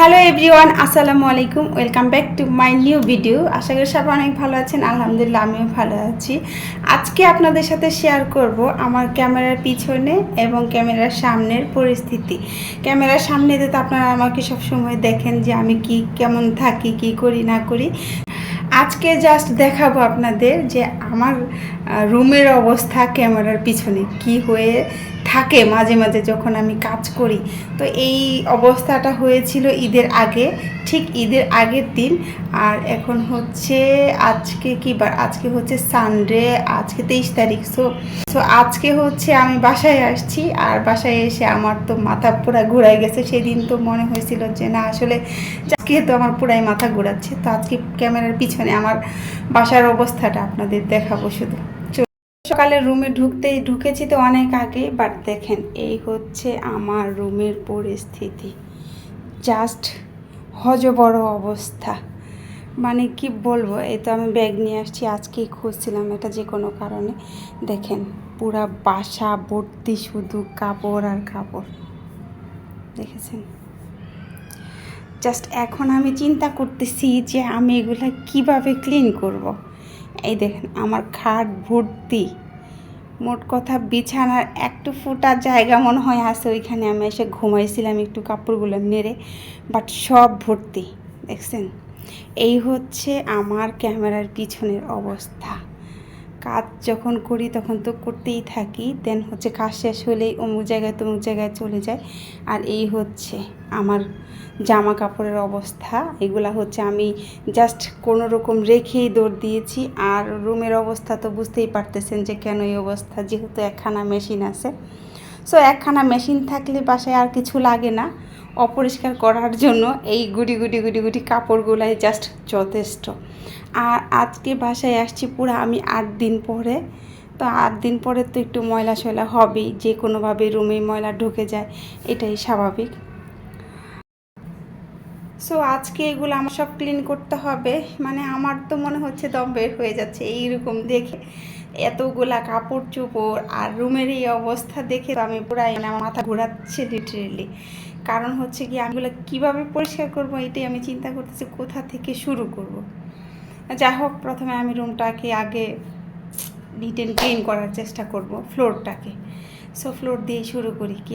Hello everyone আসসালামু আলাইকুম welcome back to my new video আশা করি সবাই অনেক ভালো আছেন, আলহামদুলিল্লাহ আমিও ভালো আছি। আজকে আপনাদের সাথে শেয়ার করব আমার ক্যামেরার পিছনে এবং ক্যামেরার সামনের পরিস্থিতি। ক্যামেরার সামনে তো আপনারা আমাকে সবসময় দেখেন যে আমি কি, কেমন থাকি, কি করি, না করি। আজকে জাস্ট দেখাবো আপনাদের যে আমার রুমের অবস্থা ক্যামেরার পিছনে কি হয়ে থাকে মাঝে মাঝে যখন আমি কাজ করি। তো এই অবস্থাটা হয়েছিল ঈদের আগে, ঠিক ঈদের আগের দিন। আর এখন হচ্ছে আজকে কি বার আজকে হচ্ছে সানডে আজকে তেইশ তারিখ। সো সো আজকে হচ্ছে আমি বাসায় আসছি আর বাসায় এসে আমার তো মাথা পুরা ঘুরাই গেছে। সেদিন তো মনে হয়েছিল যে না, আসলে আজকে তো আমার পুরাই মাথা ঘোরাচ্ছে। তো আজকে ক্যামেরার পিছনে আমার বাসার অবস্থাটা আপনাদের দেখাবো শুধু। সকালে রুমে ঢুকতেই, ঢুকেছি তো অনেক আগে বাট দেখেন, এই হচ্ছে আমার রুমের পরিস্থিতি। জাস্ট হজবড় অবস্থা। মানে কি বলব, এই তো আমি ব্যাগ নিয়ে আসছি, আজকেই খুঁজছিলাম এটা যে কোনো কারণে। দেখেন, পুরা বাসা ভর্তি শুধু কাপড় আর কাপড়। দেখেছেন? জাস্ট এখন আমি চিন্তা করতেছি যে আমি এগুলা কীভাবে ক্লিন করব। এই দেখেন, আমার খাট ভর্তি। মোট কথা বিছানার একটু ফুটা জায়গা মনে হয় আছে, ওইখানে আমি এসে ঘুমাইছিলাম একটু কাপড়গুলো নেড়ে বাট সব ভর্তি, দেখছেন? এই হচ্ছে আমার ক্যামেরার পিছনের অবস্থা। কাজ যখন করি তখন তো করতেই থাকি দেন হচ্ছে কাজ শেষ হলেই অমুক জায়গায় তমুক জায়গায় চলে যায় আর এই হচ্ছে আমার জামা কাপড়ের অবস্থা। এগুলা হচ্ছে আমি জাস্ট কোনো রকম রেখেই দৌড় দিয়েছি। আর রুমের অবস্থা তো বুঝতেই পারতেছেন যে কেন এই অবস্থা, যেহেতু একখানা মেশিন আছে। সো একখানা মেশিন থাকলে বাসায় আর কিছু লাগে না। অপরিষ্কার করার জন্য এই গুটি গুটি গুটি গুটি কাপড়গুলাই জাস্ট যথেষ্ট। আর আজকে বাসায় আসছি পুরো আমি আট দিন পরে। তো আট দিন পরে তো একটু ময়লা শয়লা হবেই, যে কোনোভাবে রুমে ময়লা ঢুকে যায়, এটাই স্বাভাবিক। সো আজকে এগুলো আমার সব ক্লিন করতে হবে। মানে আমার তো মনে হচ্ছে দম বের হয়ে যাচ্ছে এইরকম দেখে। এতগুলা কাপড় চোপড় আর রুমের এই অবস্থা দেখে আমি পুরাই মানে মাথা ঘোরাচ্ছে লিটারেলি কারণ হচ্ছে কি আমিগুলো কীভাবে পরিষ্কার করব এটাই আমি চিন্তা করতেছি, কোথা থেকে শুরু করব। যাই হোক, প্রথমে আমি রুমটাকে আগে নিট অ্যান্ড ক্লিন করার চেষ্টা করব ফ্লোরটাকে সো ফ্লোর দিয়ে শুরু করি কি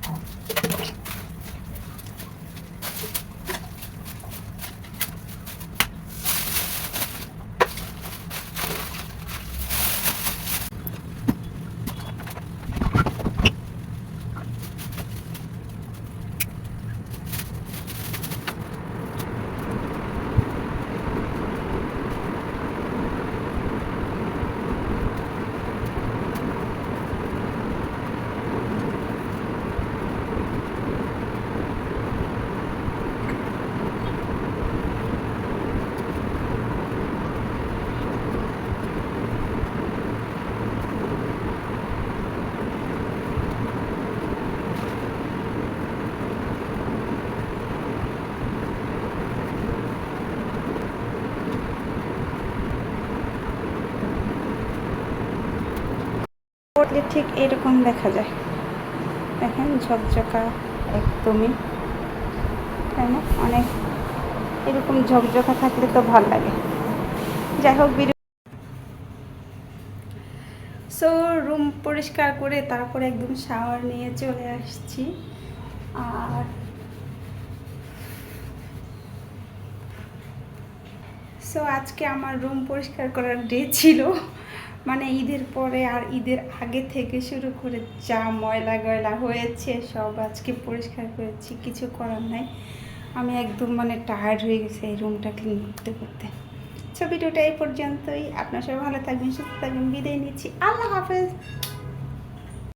করলে ঠিক এরকম দেখা যায়। দেখেন ঝকঝকা একদমই। তাই না? অনেক এরকম ঝকঝকা থাকলে তো ভালো লাগে। যাই হোক সো রুম পরিষ্কার করে তারপরে একদম শাওয়ার নিয়ে চলে আসছি। আর সো আজকে আমার রুম পরিষ্কার করার ডে ছিল। মানে ঈদের পরে আর ঈদের আগে থেকে শুরু করে যা ময়লা গয়লা হয়েছে, সব আজকে পরিষ্কার করেছি, কিছু করার নাই। আমি একদম মানে টায়ার্ড হয়ে গেছি এই রুমটা ক্লিন করতে করতে। ভিডিওটা এই পর্যন্তই। আপনার সবাই ভালো থাকবেন, সুস্থ থাকবেন। বিদায় নিচ্ছি। আল্লাহ হাফেজ।